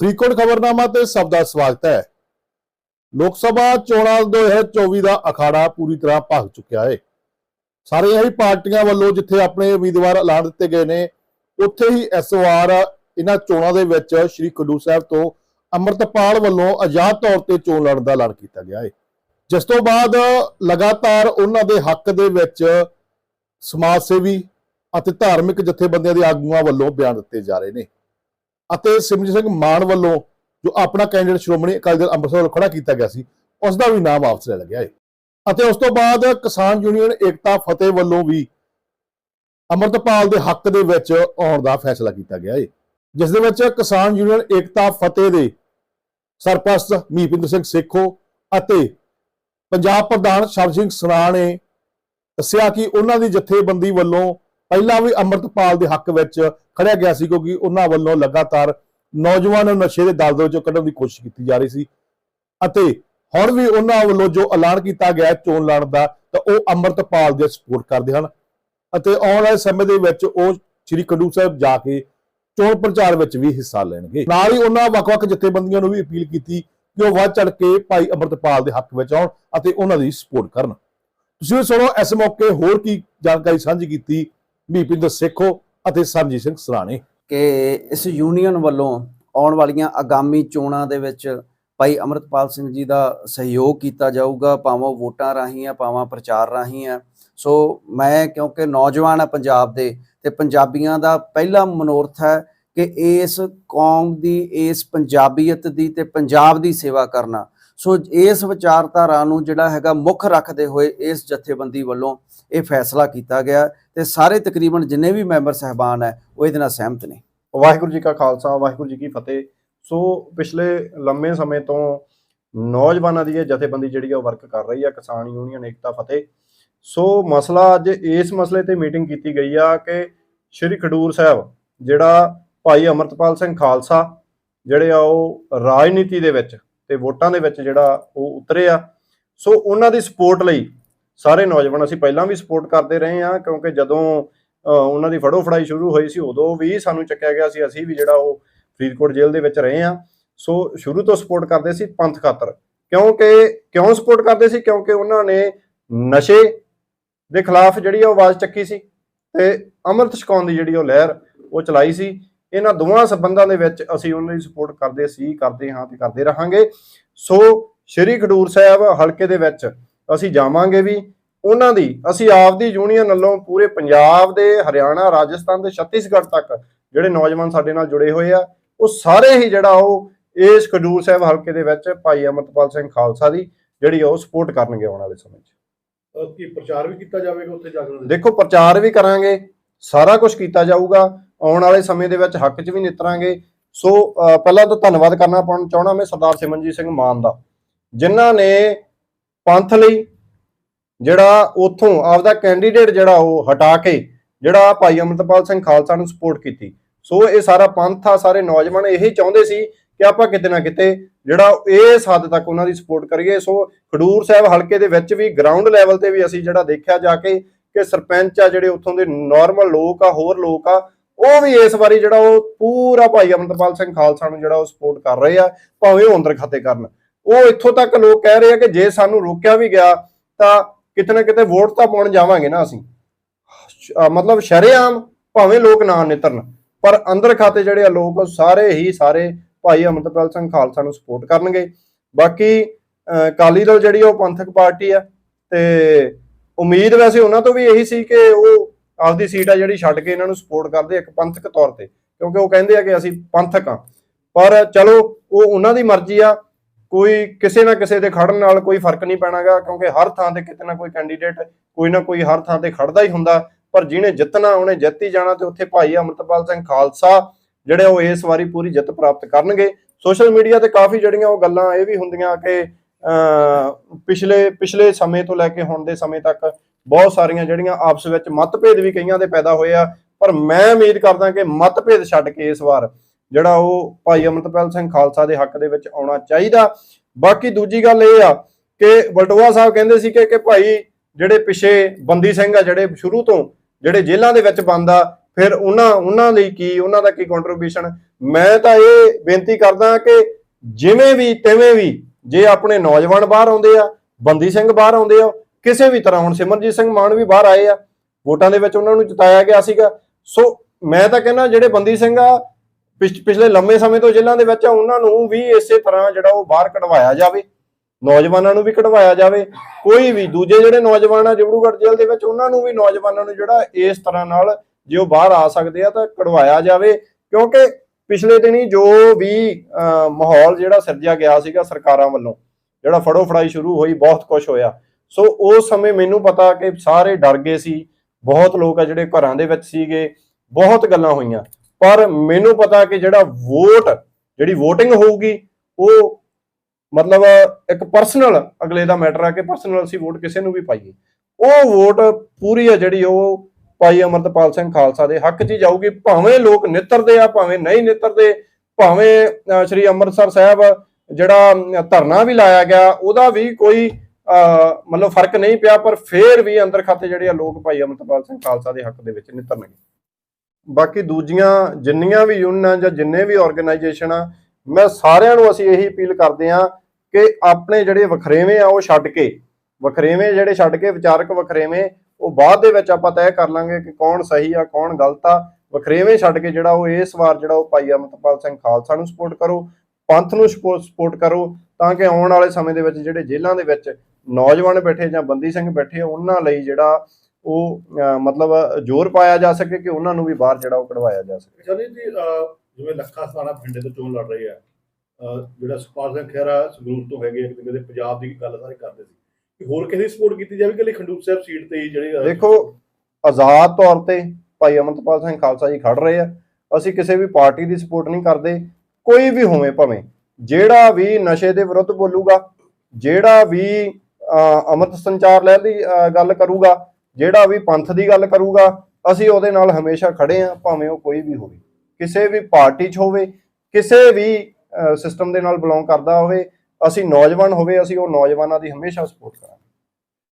ਫਰੀਦਕੋਟ ਖਬਰਨਾਮਾ ਤੇ ਸਭ ਦਾ ਸਵਾਗਤ ਹੈ। ਲੋਕ ਸਭਾ ਚੋਣਾਂ 2024 ਦਾ ਅਖਾੜਾ ਪੂਰੀ ਤਰ੍ਹਾਂ ਭਖ ਚੁੱਕਿਆ ਹੈ ਸਾਰੀਆਂ ਹੀ ਪਾਰਟੀਆਂ ਵੱਲੋਂ ਜਿੱਥੇ ਆਪਣੇ ਉਮੀਦਵਾਰ ਐਲਾਨ ਦਿੱਤੇ ਗਏ ਨੇ, ਉੱਥੇ ਹੀ ਇਸ ਵਾਰ ਇਹਨਾਂ ਚੋਣਾਂ ਦੇ ਵਿੱਚ ਸ਼੍ਰੀ ਖਡੂ ਸਾਹਿਬ ਤੋਂ ਅੰਮ੍ਰਿਤਪਾਲ ਵੱਲੋਂ ਆਜ਼ਾਦ ਤੌਰ ਤੇ ਚੋਣ ਲੜਨ ਦਾ ਐਲਾਨ ਕੀਤਾ ਗਿਆ ਹੈ ਜਿਸ ਤੋਂ ਬਾਅਦ ਲਗਾਤਾਰ ਉਹਨਾਂ ਦੇ ਹੱਕ ਦੇ ਵਿੱਚ ਸਮਾਜ ਸੇਵੀ ਅਤੇ ਧਾਰਮਿਕ ਜਥੇਬੰਦੀਆਂ ਦੇ ਆਗੂਆਂ ਵੱਲੋਂ ਬਿਆਨ ਦਿੱਤੇ ਜਾ ਰਹੇ ਨੇ। ਅਤੇ ਸਿਮਰਜੀਤ ਸਿੰਘ ਮਾਨ ਵੱਲੋਂ ਜੋ ਆਪਣਾ ਕੈਂਡੀਡੇਟ ਸ਼੍ਰੋਮਣੀ ਅਕਾਲੀ ਦਲ ਅੰਮ੍ਰਿਤਸਰ ਵੱਲੋਂ ਖੜਾ ਕੀਤਾ ਗਿਆ ਸੀ ਉਸ ਦਾ ਵੀ ਨਾਮ ਵਾਪਸ ਲੈ ਲਿਆ ਗਿਆ ਹੈ। ਅਤੇ ਉਸ ਤੋਂ ਬਾਅਦ ਕਿਸਾਨ ਯੂਨੀਅਨ ਏਕਤਾ ਫਤਿਹ ਵੱਲੋਂ ਵੀ ਅੰਮ੍ਰਿਤਪਾਲ ਦੇ ਹੱਕ ਦੇ ਵਿੱਚ ਆਉਣ ਦਾ ਫੈਸਲਾ ਕੀਤਾ ਗਿਆ ਹੈ, ਜਿਸ ਦੇ ਵਿੱਚ ਕਿਸਾਨ ਯੂਨੀਅਨ ਏਕਤਾ ਫਤਿਹ ਦੇ ਸਰਪ੍ਰਸਤ ਮੀਪਿੰਦਰ ਸਿੰਘ ਸੇਖੋ ਅਤੇ ਪੰਜਾਬ ਪ੍ਰਧਾਨ ਸ਼ਬਦ ਸਿੰਘ ਸਰਾ ਨੇ ਦੱਸਿਆ ਕਿ ਉਹਨਾਂ ਦੀ ਜਥੇਬੰਦੀ ਵੱਲੋਂ ਪਹਿਲਾਂ ਵੀ ਅੰਮ੍ਰਿਤਪਾਲ ਦੇ ਹੱਕ ਵਿੱਚ ਖੜਿਆ ਗਿਆ ਸੀ ਕਿਉਂਕਿ ਉਹਨਾਂ ਵੱਲੋਂ ਲਗਾਤਾਰ ਨੌਜਵਾਨ ਨੂੰ ਨਸ਼ੇ ਦੇ ਦਲਦਲ ਵਿੱਚੋਂ ਕੱਢਣ ਦੀ ਕੋਸ਼ਿਸ਼ ਕੀਤੀ ਜਾ ਰਹੀ ਸੀ। ਅਤੇ ਹੁਣ ਵੀ ਉਹਨਾਂ ਵੱਲੋਂ ਜੋ ਐਲਾਨ ਕੀਤਾ ਗਿਆ ਚੋਣ ਲੜਨ ਦਾ, ਤਾਂ ਉਹ ਅੰਮ੍ਰਿਤਪਾਲ ਦੇ ਸਪੋਰਟ ਕਰਦੇ ਹਨ। ਅਤੇ ਆਉਣ ਵਾਲੇ ਸਮੇਂ ਦੇ ਵਿੱਚ ਉਹ ਸ੍ਰੀ ਖਡੂਰ ਸਾਹਿਬ ਜਾ ਕੇ ਚੋਣ ਪ੍ਰਚਾਰ ਵਿੱਚ ਵੀ ਹਿੱਸਾ ਲੈਣਗੇ। ਨਾਲ ਹੀ ਉਹਨਾਂ ਵੱਖ-ਵੱਖ ਜਥੇਬੰਦੀਆਂ ਨੂੰ ਵੀ ਅਪੀਲ ਕੀਤੀ ਕਿ ਉਹ ਵੱਧ ਚੜ ਕੇ ਭਾਈ ਅੰਮ੍ਰਿਤਪਾਲ ਦੇ ਹੱਕ ਵਿੱਚ ਆਉਣ ਅਤੇ ਉਹਨਾਂ ਦੀ ਸਪੋਰਟ ਕਰਨ। ਤੁਸੀਂ ਵੀ ਸੁਣੋ, ਇਸ ਮੌਕੇ ਹੋਰ ਕੀ ਜਾਣਕਾਰੀ ਸਾਂਝੀ ਕੀਤੀ ਮੀਪਿੰਦਰ ਸੇਖੋ ਅਤੇ ਸਰਜੀਤ ਸਿੰਘ ਸਰਾਣੇ ਕਿ ਇਸ ਯੂਨੀਅਨ ਵੱਲੋਂ ਆਉਣ ਵਾਲੀਆਂ ਆਗਾਮੀ ਚੋਣਾਂ ਦੇ ਵਿੱਚ ਭਾਈ ਅਮਰਤਪਾਲ ਸਿੰਘ ਜੀ ਦਾ ਸਹਿਯੋਗ ਕੀਤਾ ਜਾਊਗਾ, ਭਾਵੇਂ ਉਹ ਵੋਟਾਂ ਰਾਹੀਂ ਆ, ਭਾਵੇਂ ਪ੍ਰਚਾਰ ਰਾਹੀਂ ਆ। ਸੋ ਮੈਂ ਕਿਉਂਕਿ ਨੌਜਵਾਨ ਆ ਪੰਜਾਬ ਦੇ ਤੇ ਪੰਜਾਬੀਆਂ ਦਾ ਪਹਿਲਾ ਮਨੋਰਥ ਹੈ ਕਿ ਇਸ ਕੌਮ ਦੀ, ਇਸ ਪੰਜਾਬੀਅਤ ਦੀ ਤੇ ਪੰਜਾਬ ਦੀ ਸੇਵਾ ਕਰਨਾ। ਸੋ ਇਸ ਵਿਚਾਰਧਾਰਾ ਨੂੰ ਜਿਹੜਾ ਹੈਗਾ ਮੁੱਖ ਰੱਖਦੇ ਹੋਏ ਇਸ ਜਥੇਬੰਦੀ ਵੱਲੋਂ ਇਹ ਫੈਸਲਾ ਕੀਤਾ ਗਿਆ ਤੇ ਸਾਰੇ ਤਕਰੀਬਨ ਜਿੰਨੇ ਵੀ ਮੈਂਬਰ ਸਹਿਬਾਨ ਹੈ, ਉਹ ਇਹਦੇ ਨਾਲ ਸਹਿਮਤ ਨੇ। ਵਾਹਿਗੁਰੂ ਜੀ ਕਾ ਖਾਲਸਾ, ਵਾਹਿਗੁਰੂ ਜੀ ਕੀ ਫਤਿਹ। ਸੋ ਪਿਛਲੇ ਲੰਮੇ ਸਮੇਂ ਤੋਂ ਨੌਜਵਾਨਾਂ ਦੀ ਇਹ ਜਥੇਬੰਦੀ ਜਿਹੜੀ ਆ ਉਹ ਵਰਕ ਕਰ ਰਹੀ ਆ, ਕਿਸਾਨ ਯੂਨੀਅਨ, ਏਕਤਾ, ਫਤਿਹ। ਸੋ ਮਸਲਾ ਅੱਜ ਇਸ ਮਸਲੇ ਤੇ ਮੀਟਿੰਗ ਕੀਤੀ ਗਈ ਆ ਕਿ ਸ਼੍ਰੀ ਖਡੂਰ ਸਾਹਿਬ, ਜਿਹੜਾ ਭਾਈ ਅਮਰਤਪਾਲ ਸਿੰਘ ਖਾਲਸਾ, ਜਿਹੜੇ ਆ ਉਹ ਰਾਜਨੀਤੀ ਦੇ ਵਿੱਚ ਤੇ ਵੋਟਾਂ ਦੇ ਵਿੱਚ ਜਿਹੜਾ ਉਹ ਉਤਰੇ ਆ। ਸੋ ਉਹਨਾਂ ਦੀ ਸਪੋਰਟ ਲਈ ਸਾਰੇ ਨੌਜਵਾਨ ਅਸੀਂ ਪਹਿਲਾਂ ਵੀ ਸਪੋਰਟ ਕਰਦੇ ਰਹੇ ਆ ਕਿਉਂਕਿ ਜਦੋਂ ਅ, ਉਹਨਾਂ ਦੀ ਫੜੋ ਫੜਾਈ ਸ਼ੁਰੂ ਹੋਈ ਸੀ ਉਦੋਂ ਵੀ ਸਾਨੂੰ ਚੱਕਿਆ ਗਿਆ ਸੀ ਅਸੀਂ ਵੀ ਜਿਹੜਾ ਉਹ ਫਰੀਦਕੋਟ ਜੇਲ੍ਹ ਦੇ ਵਿੱਚ ਰਹੇ ਆ ਸੋ ਸ਼ੁਰੂ ਤੋਂ ਸਪੋਰਟ ਕਰਦੇ ਸੀ ਪੰਥ ਖਾਤਰ। ਕਿਉਂਕਿ ਕਿਉਂ ਸਪੋਰਟ ਕਰਦੇ ਸੀ? ਕਿਉਂਕਿ ਉਹਨਾਂ ਨੇ ਨਸ਼ੇ ਦੇ ਖਿਲਾਫ ਜਿਹੜੀ ਆ ਉਹ ਆਵਾਜ਼ ਚੱਕੀ ਸੀ ਤੇ ਅੰਮ੍ਰਿਤ ਛਕਾਉਣ ਦੀ ਜਿਹੜੀ ਉਹ ਲਹਿਰ ਉਹ ਚਲਾਈ ਸੀ। ਇਹਨਾਂ ਦੋਵਾਂ ਸਬੰਧਾਂ ਦੇ ਵਿੱਚ ਅਸੀਂ ਉਹਨਾਂ ਦੀ ਸਪੋਰਟ ਕਰਦੇ ਸੀ ਕਰਦੇ ਹਾਂ ਤੇ ਕਰਦੇ ਰਹਾਂਗੇ। ਸੋ ਸ਼੍ਰੀ ਖਡੂਰ ਸਾਹਿਬ ਹਲਕੇ ਦੇ ਵਿੱਚ ਅਸੀਂ ਜਾਵਾਂਗੇ ਵੀ। ਉਹਨਾਂ ਦੀ ਅਸੀਂ ਆਪਦੀ ਯੂਨੀਅਨ ਵੱਲੋਂ ਪੂਰੇ ਪੰਜਾਬ ਦੇ ਹਰਿਆਣਾ ਰਾਜਸਥਾਨ ਤੇ ਛੱਤੀਸਗੜ੍ਹ ਤੱਕ ਜਿਹੜੇ ਨੌਜਵਾਨ ਸਾਡੇ ਨਾਲ ਜੁੜੇ ਹੋਏ ਆ ਉਹ ਸਾਰੇ ਹੀ ਜਿਹੜਾ ਉਹ ਇਸ ਖਡੂਰ ਸਾਹਿਬ ਹਲਕੇ ਦੇ ਵਿੱਚ ਭਾਈ ਅਮਰਤਪਾਲ ਸਿੰਘ ਖਾਲਸਾ ਦੀ ਜਿਹੜੀ ਉਹ ਸਪੋਰਟ ਕਰਨਗੇ ਆਉਣ ਵਾਲੇ ਸਮੇਂ 'ਚ। ਕੀ ਪ੍ਰਚਾਰ ਵੀ ਕੀਤਾ ਜਾਵੇਗਾ ਉੱਥੇ ਜਾ ਕੇ? ਦੇਖੋ ਪ੍ਰਚਾਰ ਵੀ ਕਰਾਂਗੇ ਸਾਰਾ ਕੁਝ ਕੀਤਾ ਜਾਊਗਾ। ਆਉਣ ਵਾਲੇ ਸਮੇਂ ਦੇ ਵਿੱਚ ਹੱਕ 'ਚ ਵੀ ਨਿਤਰਾਂਗੇ। ਸੋ ਅਹ ਪਹਿਲਾਂ ਤਾਂ ਧੰਨਵਾਦ ਕਰਨਾ ਪਾਉਣਾ ਚਾਹਣਾ ਮੈਂ ਸਰਦਾਰ ਸਿਮਰਨਜੀਤ ਸਿੰਘ ਮਾਨ ਦਾ, ਜਿਨ੍ਹਾਂ ਨੇ ਪੰਥ ਲਈ ਜਿਹੜਾ ਉਥੋਂ ਆਪਦਾ ਕੈਂਡੀਡੇਟ ਜਿਹੜਾ ਉਹ ਹਟਾ ਕੇ ਜਿਹੜਾ ਭਾਈ ਅਮਰਤਪਾਲ ਸਿੰਘ ਖਾਲਸਾ ਨੂੰ ਸਪੋਰਟ ਕੀਤੀ। ਸੋ, ਇਹ ਸਾਰਾ ਪੰਥ ਆ, ਸਾਰੇ ਨੌਜਵਾਨ ਇਹੀ ਚਾਹੁੰਦੇ ਸੀ ਕਿ ਆਪਾਂ ਕਿਤੇ ਨਾ ਕਿਤੇ ਜਿਹੜਾ ਇਸ ਹੱਦ ਤੱਕ ਉਹਨਾਂ ਦੀ ਸਪੋਰਟ ਕਰੀਏ। ਸੋ, ਖਡੂਰ ਸਾਹਿਬ ਹਲਕੇ ਦੇ ਵਿੱਚ ਵੀ ਗਰਾਊਂਡ ਲੈਵਲ ਤੇ ਵੀ ਅਸੀਂ ਜਿਹੜਾ ਦੇਖਿਆ ਜਾ ਕੇ ਕਿ ਸਰਪੰਚ ਆ ਜਿਹੜੇ ਉੱਥੋਂ ਦੇ ਨਾਰਮਲ ਲੋਕ ਆ, ਹੋਰ ਲੋਕ ਆ ਉਹ ਵੀ ਇਸ ਵਾਰੀ ਜਿਹੜਾ ਉਹ ਪੂਰਾ ਭਾਈ ਅਮਰਤਪਾਲ ਸਿੰਘ ਖਾਲਸਾ ਨੂੰ ਜਿਹੜਾ ਉਹ ਸਪੋਰਟ ਕਰ ਰਹੇ ਆ, ਭਾਵੇਂ ਉਹ ਅੰਦਰ ਖਾਤੇ ਕਰਨ। ਉਹ ਇੱਥੋਂ ਤੱਕ ਲੋਕ ਕਹਿ ਰਹੇ ਆ ਕਿ ਜੇ ਸਾਨੂੰ ਰੋਕਿਆ ਵੀ ਗਿਆ, ਤਾਂ ਕਿਤੇ ਨਾ ਕਿਤੇ ਵੋਟ ਤਾਂ ਪਾਉਣ ਜਾਵਾਂਗੇ ਨਾ ਅਸੀਂ। ਅਹ ਮਤਲਬ ਸ਼ਰੇਆਮ ਭਾਵੇਂ ਲੋਕ ਨਾ ਨਿਤਰਨ, ਪਰ ਅੰਦਰ ਖਾਤੇ ਜਿਹੜੇ ਆ ਲੋਕ, ਉਹ ਸਾਰੇ ਹੀ ਸਾਰੇ ਭਾਈ ਅਮਰਤਪਾਲ ਸਿੰਘ ਖਾਲਸਾ ਨੂੰ ਸਪੋਰਟ ਕਰਨਗੇ। ਬਾਕੀ, ਅਹ ਅਕਾਲੀ ਦਲ ਜਿਹੜੀ ਉਹ ਪੰਥਕ ਪਾਰਟੀ ਆ, ਤੇ ਉਮੀਦ ਵੈਸੇ ਉਹਨਾਂ ਤੋਂ ਵੀ ਇਹੀ ਸੀ ਕਿ ਉਹ ਆਪਦੀ ਸੀਟ ਆ ਜਿਹੜੀ ਛੱਡ ਕੇ ਇਹਨਾਂ ਨੂੰ ਸਪੋਰਟ ਕਰਦੇ ਇੱਕ ਪੰਥਕ ਤੌਰ ਤੇ ਕਿਉਂਕਿ ਉਹ ਕਹਿੰਦੇ ਆ ਕਿ ਅਸੀਂ ਪੰਥਕ ਆ। ਪਰ ਚਲੋ ਉਹ ਉਹਨਾਂ ਦੀ ਮਰਜ਼ੀ ਆ ਕੋਈ ਕਿਸੇ ਨਾ ਕਿਸੇ ਦੇ ਖੜਨ ਨਾਲ ਕੋਈ ਫ਼ਰਕ ਨਹੀਂ ਪੈਣਾਗਾ ਕਿਉਂਕਿ ਹਰ ਥਾਂ ਤੇ ਕਿਤੇ ਨਾ ਕੋਈ ਕੈਂਡੀਡੇਟ ਕੋਈ ਨਾ ਕੋਈ ਹਰ ਥਾਂ ਤੇ ਖੜਦਾ ਹੀ ਹੁੰਦਾ ਪਰ ਜਿਹਨੇ ਜਿੱਤਣਾ ਉਹਨੇ ਜਿੱਤ ਹੀ ਜਾਣਾ ਤੇ ਉੱਥੇ ਭਾਈ ਅਮਰਤਪਾਲ ਸਿੰਘ ਖਾਲਸਾ ਜਿਹੜੇ ਉਹ ਇਸ ਵਾਰੀ ਪੂਰੀ ਜਿੱਤ ਪ੍ਰਾਪਤ ਕਰਨਗੇ। ਸੋਸ਼ਲ ਮੀਡੀਆ ਤੇ ਕਾਫੀ ਜਿਹੜੀਆਂ ਉਹ ਗੱਲਾਂ ਇਹ ਵੀ ਹੁੰਦੀਆਂ ਕਿ ਅਹ, ਪਿਛਲੇ ਪਿਛਲੇ ਸਮੇਂ ਤੋਂ ਲੈ ਕੇ ਹੁਣ ਦੇ ਸਮੇਂ ਤੱਕ ਬਹੁਤ ਸਾਰੀਆਂ ਜਿਹੜੀਆਂ ਆਪਸ ਵਿੱਚ ਮਤਭੇਦ ਵੀ ਕਈਆਂ ਦੇ ਪੈਦਾ ਹੋਏ ਆ। ਪਰ ਮੈਂ ਉਮੀਦ ਕਰਦਾ ਕਿ ਮਤਭੇਦ ਛੱਡ ਕੇ ਇਸ ਵਾਰ ਜਿਹੜਾ ਉਹ ਭਾਈ ਅਮਰਤਪਾਲ ਸਿੰਘ ਖਾਲਸਾ ਦੇ ਹੱਕ ਦੇ ਵਿੱਚ ਆਉਣਾ ਚਾਹੀਦਾ। ਬਾਕੀ ਦੂਜੀ ਗੱਲ ਇਹ ਆ ਕਿ ਬਲਟੋਆ ਸਾਹਿਬ ਕਹਿੰਦੇ ਸੀ ਕਿ ਕਿ ਭਾਈ ਜਿਹੜੇ ਪਿਛੇ ਬੰਦੀ ਸਿੰਘ ਆ, ਜਿਹੜੇ ਸ਼ੁਰੂ ਤੋਂ ਜਿਹੜੇ ਜੇਲ੍ਹਾਂ ਦੇ ਵਿੱਚ ਬੰਦ ਫਿਰ ਉਹਨਾਂ ਉਹਨਾਂ ਲਈ ਕੀ, ਉਹਨਾਂ ਦਾ ਕੀ ਕੰਟਰੀਬਿਊਸ਼ਨ ਮੈਂ ਤਾਂ ਇਹ ਬੇਨਤੀ ਕਰਦਾ ਕਿ ਜਿਵੇਂ ਵੀ, ਤਿਵੇਂ ਵੀ ਜੇ ਆਪਣੇ ਨੌਜਵਾਨ ਬਾਹਰ ਆਉਂਦੇ ਆ, ਬੰਦੀ ਸਿੰਘ ਬਾਹਰ ਆਉਂਦੇ ਆ ਕਿਸੇ ਵੀ ਤਰ੍ਹਾਂ ਹੁਣ ਸਿਮਰਜੀਤ ਸਿੰਘ ਮਾਨ ਵੀ ਬਾਹਰ ਆਏ ਆ ਵੋਟਾਂ ਦੇ ਵਿੱਚ ਉਹਨਾਂ ਨੂੰ ਜਿਤਾਇਆ ਗਿਆ ਸੀਗਾ। ਸੋ ਮੈਂ ਤਾਂ ਕਹਿੰਦਾ ਜਿਹੜੇ ਬੰਦੀ ਸਿੰਘ ਆ ਪਿਛ- ਪਿਛਲੇ ਲੰਮੇ ਸਮੇਂ ਤੋਂ ਜੇਲ੍ਹਾਂ ਦੇ ਵਿੱਚ ਆ ਉਹਨਾਂ ਨੂੰ ਵੀ ਇਸੇ ਤਰ੍ਹਾਂ ਜਿਹੜਾ ਉਹ ਬਾਹਰ ਕਢਵਾਇਆ ਜਾਵੇ। ਨੌਜਵਾਨਾਂ ਨੂੰ ਵੀ ਕਢਵਾਇਆ ਜਾਵੇ। ਕੋਈ ਵੀ ਦੂਜੇ ਜਿਹੜੇ ਨੌਜਵਾਨ ਆ ਡਿਬਰੂਗੜ੍ਹ ਜੇਲ੍ਹ ਦੇ ਵਿੱਚ ਉਹਨਾਂ ਨੂੰ ਵੀ ਨੌਜਵਾਨਾਂ ਨੂੰ ਜਿਹੜਾ ਇਸ ਤਰ੍ਹਾਂ ਨਾਲ ਜੇ ਉਹ ਬਾਹਰ ਆ ਸਕਦੇ ਆ ਤਾਂ ਕਢਵਾਇਆ ਜਾਵੇ। ਕਿਉਂਕਿ ਪਿਛਲੇ ਦਿਨੀ ਜੋ ਵੀ ਅਹ, ਮਾਹੌਲ ਜਿਹੜਾ ਸਿਰਜਿਆ ਗਿਆ ਸੀਗਾ ਸਰਕਾਰਾਂ ਵੱਲੋਂ ਜਿਹੜਾ ਫੜੋ ਫੜਾਈ ਸ਼ੁਰੂ ਹੋਈ ਬਹੁਤ ਕੁਝ ਹੋਇਆ। ਸੋ ਉਸ ਸਮੇਂ ਮੈਨੂੰ ਪਤਾ ਕਿ ਸਾਰੇ ਡਰ ਗਏ ਸੀ। ਬਹੁਤ ਲੋਕ ਆ ਜਿਹੜੇ ਘਰਾਂ ਦੇ ਵਿੱਚ ਸੀਗੇ। ਬਹੁਤ ਗੱਲਾਂ ਹੋਈਆਂ। ਪਰ ਮੈਨੂੰ ਪਤਾ ਕਿ ਜਿਹੜਾ ਵੋਟ, ਜਿਹੜੀ VOTING ਹੋਊਗੀ, ਉਹ ਮਤਲਬ ਇੱਕ ਪਰਸਨਲ ਅਗਲੇ ਦਾ ਮੈਟਰ ਆ ਕਿ ਪਰਸਨਲ ਅਸੀਂ ਵੋਟ ਕਿਸੇ ਨੂੰ ਵੀ ਪਾਈਏ। ਉਹ ਵੋਟ ਪੂਰੀ ਆ ਜਿਹੜੀ ਉਹ ਭਾਈ ਅਮਰਤਪਾਲ ਸਿੰਘ ਖਾਲਸਾ ਦੇ ਹੱਕ 'ਚ ਹੀ ਜਾਊਗੀ। ਭਾਵੇਂ ਲੋਕ ਨਿੱਤਰਦੇ ਆ, ਭਾਵੇਂ ਨਹੀਂ ਨਿੱਤਰਦੇ, ਭਾਵੇਂ ਸ਼੍ਰੀ ਅੰਮ੍ਰਿਤਸਰ ਸਾਹਿਬ ਜਿਹੜਾ ਧਰਨਾ ਵੀ ਲਾਇਆ ਗਿਆ, ਉਹਦਾ ਵੀ ਕੋਈ ਮਤਲਬ ਫ਼ਰਕ ਨਹੀਂ ਪਿਆ, ਪਰ ਫੇਰ ਵੀ ਅੰਦਰ ਖਾਤੇ ਜਿਹੜੇ ਆ ਲੋਕ ਭਾਈ ਅਮਰਤਪਾਲ ਸਿੰਘ ਖਾਲਸਾ ਦੇ ਹੱਕ ਦੇ ਵਿੱਚ ਨਿੱਤਰਨਗੇ ਬਾਕੀ ਦੂਜੀਆਂ ਜਿੰਨੀਆਂ ਵੀ ਯੂਨੀਅਨਾਂ ਜਾਂ ਜਿੰਨੇ ਵੀ ਆਰਗੇਨਾਈਜੇਸ਼ਨ ਆ, ਮੈਂ ਸਾਰਿਆਂ ਨੂੰ ਅਸੀਂ ਇਹੀ ਅਪੀਲ ਕਰਦੇ ਆ ਕਿ ਆਪਣੇ ਜਿਹੜੇ ਵਖਰੇਵੇਂ ਆ ਉਹ ਛੱਡ ਕੇ, ਵਖਰੇਵੇਂ ਜਿਹੜੇ ਛੱਡ ਕੇ, ਵਿਚਾਰਕ ਵਖਰੇਵੇਂ, ਉਹ ਬਾਅਦ ਦੇ ਵਿੱਚ ਆਪਾਂ ਤੈਅ ਕਰ ਲਾਂਗੇ ਕਿ ਕੌਣ ਸਹੀ ਆ, ਕੌਣ ਗਲਤ ਆ। ਵਖਰੇਵੇਂ ਛੱਡ ਕੇ ਜਿਹੜਾ ਉਹ ਇਸ ਵਾਰ ਜਿਹੜਾ ਉਹ ਭਾਈ ਅਮਰਤਪਾਲ ਸਿੰਘ ਖਾਲਸਾ ਨੂੰ ਸਪੋਰਟ ਕਰੋ, ਪੰਥ ਨੂੰ ਸਪੋਰਟ ਕਰੋ, ਤਾਂ ਕਿ ਆਉਣ ਵਾਲੇ ਸਮੇਂ ਦੇ ਵਿੱਚ ਜਿਹੜੇ ਜੇਲ੍ਹਾਂ ਦੇ ਵਿੱਚ ਨੌਜਵਾਨ ਬੈਠੇ ਜਾਂ ਬੰਦੀ ਸਿੰਘ ਬੈਠੇ ਉਹਨਾਂ ਲਈ ਜਿਹੜਾ ਉਹ ਮਤਲਬ ਜ਼ੋਰ ਪਾਇਆ ਜਾ ਸਕੇ ਕਿ ਉਹਨਾਂ ਨੂੰ ਵੀ ਬਾਹਰ ਜਿਹੜਾ ਉਹ ਕਢਵਾਇਆ ਜਾ ਸਕੇ। ਚਲੀ ਜੀ ਜਿਵੇਂ ਲੱਖਾ ਸਤਾਣਾ ਪਿੰਡੇ ਤੋਂ ਚੋਣ ਲੜ ਰਹੇ ਆ ਅਹ ਜਿਹੜਾ ਸੁਖਪਾਲ ਸਿੰਘ ਖਹਿਰਾ ਸੰਗਰੂਰ ਤੋਂ ਹੈਗੇ ਇੱਕ ਦੇ ਪੰਜਾਬ ਦੀ ਗੱਲ ਸਾਰੇ ਕਰਦੇ ਸੀ। ਕਿ ਹੋਰ ਕਿਸੇ ਸਪੋਰਟ ਕੀਤੀ ਜਾਵੇ ਕਿ ਲਈ ਖੰਡੂਰ ਸਾਹਿਬ ਸੀਟ ਤੇ ਹੀ ਜਿਹੜੇ ਦੇਖੋ ਆਜ਼ਾਦ ਤੌਰ ਤੇ ਭਾਈ ਅਮਰਤਪਾਲ ਸਿੰਘ ਖਾਲਸਾ ਜੀ ਖੜ ਰਹੇ ਆ ਅਸੀਂ ਕਿਸੇ ਵੀ ਪਾਰਟੀ ਦੀ ਸਪੋਰਟ ਨਹੀਂ ਕਰਦੇ ਕੋਈ ਵੀ ਹੋਵੇ ਭਾਵੇਂ ਜਿਹੜਾ ਵੀ ਨਸ਼ੇ ਦੇ ਵਿਰੁੱਧ ਬੋਲੂਗਾ ਜਿਹੜਾ ਵੀ ਅੰਮ੍ਰਿਤ ਸੰਚਾਰ ਲੈ ਦੀ ਗੱਲ ਕਰੂਗਾ, ਜਿਹੜਾ ਵੀ ਪੰਥ ਦੀ ਗੱਲ ਕਰੂਗਾ, ਅਸੀਂ ਉਹਦੇ ਨਾਲ ਹਮੇਸ਼ਾ ਖੜੇ ਆ, ਭਾਵੇਂ ਉਹ ਕੋਈ ਵੀ ਹੋਵੇ। ਕਿਸੇ ਵੀ ਪਾਰਟੀ 'ਚ ਹੋਵੇ, ਕਿਸੇ ਵੀ ਸਿਸਟਮ ਦੇ ਨਾਲ ਬਿਲੋਂਗ ਕਰਦਾ ਹੋਵੇ, ਅਸੀਂ ਨੌਜਵਾਨ ਹੋਵੇ, ਅਸੀਂ ਉਹ ਨੌਜਵਾਨਾਂ ਦੀ ਹਮੇਸ਼ਾ ਸਪੋਰਟ ਕਰਾਂਗੇ।